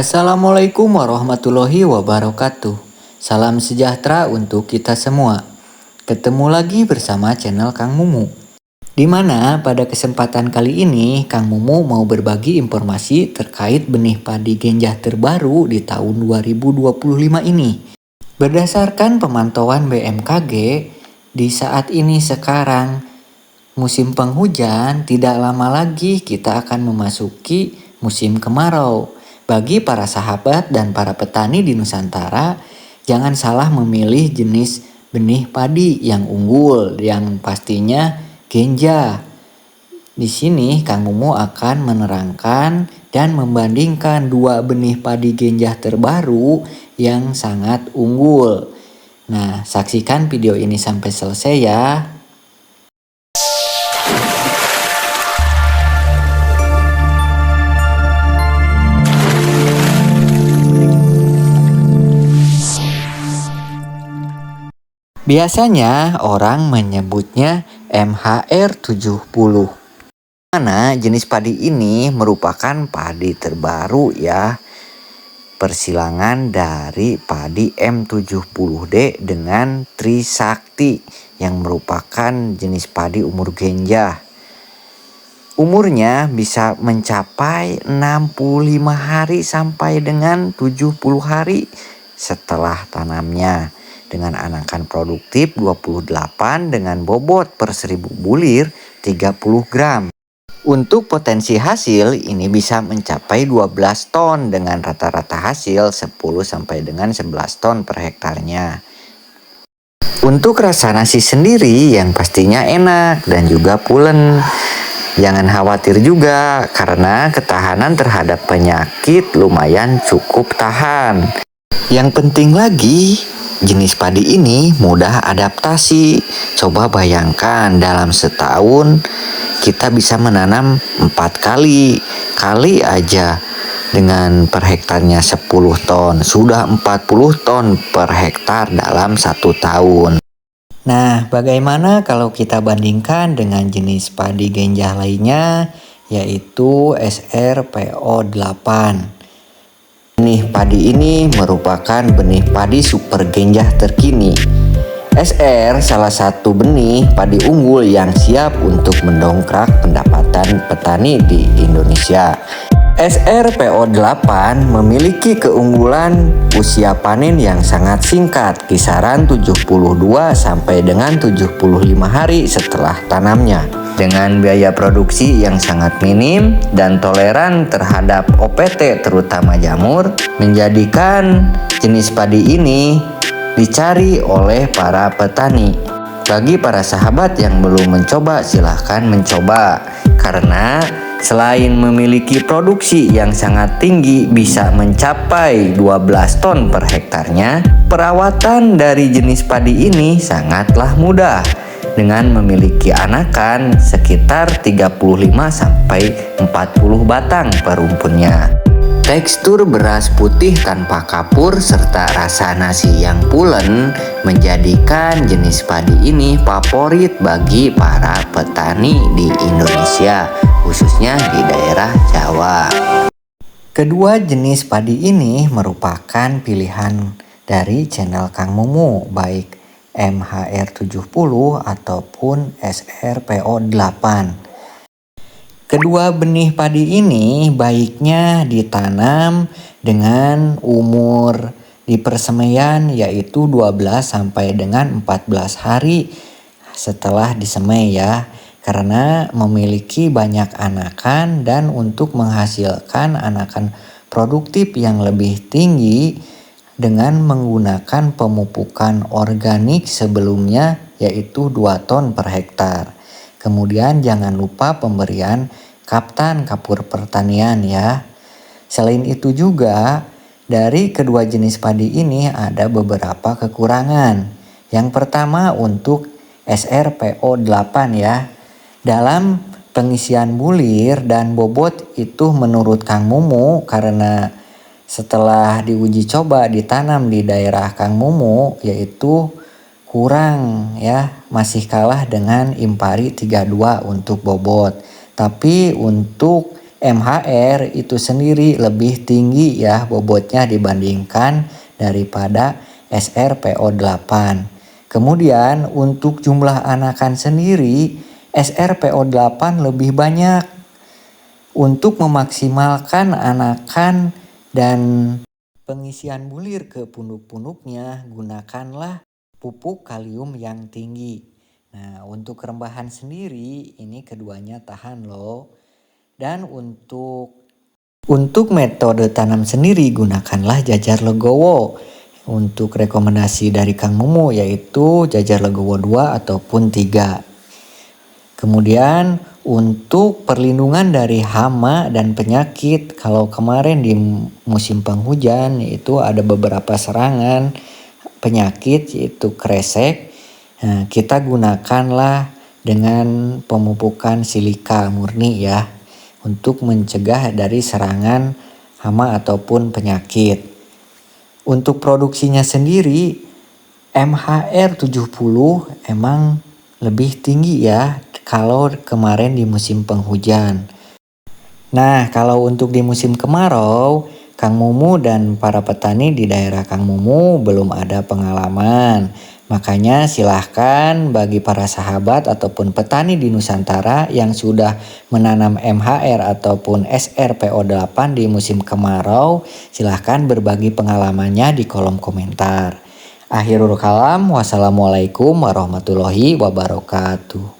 Assalamualaikum warahmatullahi wabarakatuh. Salam sejahtera untuk kita semua. Ketemu lagi bersama channel Kang Mumu. Di mana pada kesempatan kali ini Kang Mumu mau berbagi informasi terkait benih padi genjah terbaru di tahun 2025 ini. Berdasarkan pemantauan BMKG, di saat ini sekarang musim penghujan tidak lama lagi kita akan memasuki musim kemarau bagi para sahabat dan para petani di Nusantara, jangan salah memilih jenis benih padi yang unggul yang pastinya genja. Di sini Kang Mumu akan menerangkan dan membandingkan dua benih padi genjah terbaru yang sangat unggul. Nah, saksikan video ini sampai selesai ya. Biasanya orang menyebutnya MHR 70. Mana jenis padi ini merupakan padi terbaru ya. Persilangan dari padi M70D dengan Trisakti yang merupakan jenis padi umur genjah. Umurnya bisa mencapai 65 hari sampai dengan 70 hari setelah tanamnya dengan anakan produktif 28 dengan bobot per 1000 bulir 30 gram. Untuk potensi hasil ini bisa mencapai 12 ton dengan rata-rata hasil 10 sampai dengan 11 ton per hektarnya. Untuk rasa nasi sendiri yang pastinya enak dan juga pulen. Jangan khawatir juga karena ketahanan terhadap penyakit lumayan cukup tahan. Yang penting lagi Jenis padi ini mudah adaptasi. Coba bayangkan dalam setahun kita bisa menanam empat kali. Kali aja dengan per hektarnya 10 ton. Sudah 40 ton per hektar dalam satu tahun. Nah, bagaimana kalau kita bandingkan dengan jenis padi genjah lainnya yaitu SRPO8? Benih padi ini merupakan benih padi super genjah terkini. SR salah satu benih padi unggul yang siap untuk mendongkrak pendapatan petani di Indonesia. SRPO8 memiliki keunggulan usia panen yang sangat singkat, kisaran 72 sampai dengan 75 hari setelah tanamnya dengan biaya produksi yang sangat minim dan toleran terhadap OPT terutama jamur menjadikan jenis padi ini dicari oleh para petani. Bagi para sahabat yang belum mencoba silahkan mencoba karena selain memiliki produksi yang sangat tinggi bisa mencapai 12 ton per hektarnya, perawatan dari jenis padi ini sangatlah mudah dengan memiliki anakan sekitar 35 sampai 40 batang per rumpunnya. Tekstur beras putih tanpa kapur serta rasa nasi yang pulen menjadikan jenis padi ini favorit bagi para petani di Indonesia, khususnya di daerah Jawa. Kedua jenis padi ini merupakan pilihan dari channel Kang Mumu, baik MHR70 ataupun SRPO8. Kedua benih padi ini baiknya ditanam dengan umur di persemaian yaitu 12 sampai dengan 14 hari setelah disemai ya karena memiliki banyak anakan dan untuk menghasilkan anakan produktif yang lebih tinggi dengan menggunakan pemupukan organik sebelumnya yaitu 2 ton per hektar. Kemudian jangan lupa pemberian kaptan kapur pertanian ya. Selain itu juga dari kedua jenis padi ini ada beberapa kekurangan. Yang pertama untuk SRPO8 ya. Dalam pengisian bulir dan bobot itu menurut Kang Mumu karena setelah diuji coba ditanam di daerah Kang Mumu yaitu kurang ya masih kalah dengan Impari 32 untuk bobot tapi untuk MHR itu sendiri lebih tinggi ya bobotnya dibandingkan daripada SRPO8. Kemudian untuk jumlah anakan sendiri SRPO8 lebih banyak untuk memaksimalkan anakan dan pengisian bulir ke punuk-punuknya gunakanlah pupuk kalium yang tinggi. Nah, untuk rembahan sendiri ini keduanya tahan loh. Dan untuk untuk metode tanam sendiri gunakanlah jajar legowo. Untuk rekomendasi dari Kang Mumu yaitu jajar legowo 2 ataupun 3. Kemudian untuk perlindungan dari hama dan penyakit kalau kemarin di musim penghujan itu ada beberapa serangan penyakit yaitu kresek. Nah, kita gunakanlah dengan pemupukan silika murni ya untuk mencegah dari serangan hama ataupun penyakit. Untuk produksinya sendiri MHR 70 emang lebih tinggi ya kalau kemarin di musim penghujan. Nah, kalau untuk di musim kemarau, Kang Mumu dan para petani di daerah Kang Mumu belum ada pengalaman. Makanya silahkan bagi para sahabat ataupun petani di Nusantara yang sudah menanam MHR ataupun SRPO8 di musim kemarau, silahkan berbagi pengalamannya di kolom komentar. Akhirul kalam, wassalamualaikum warahmatullahi wabarakatuh.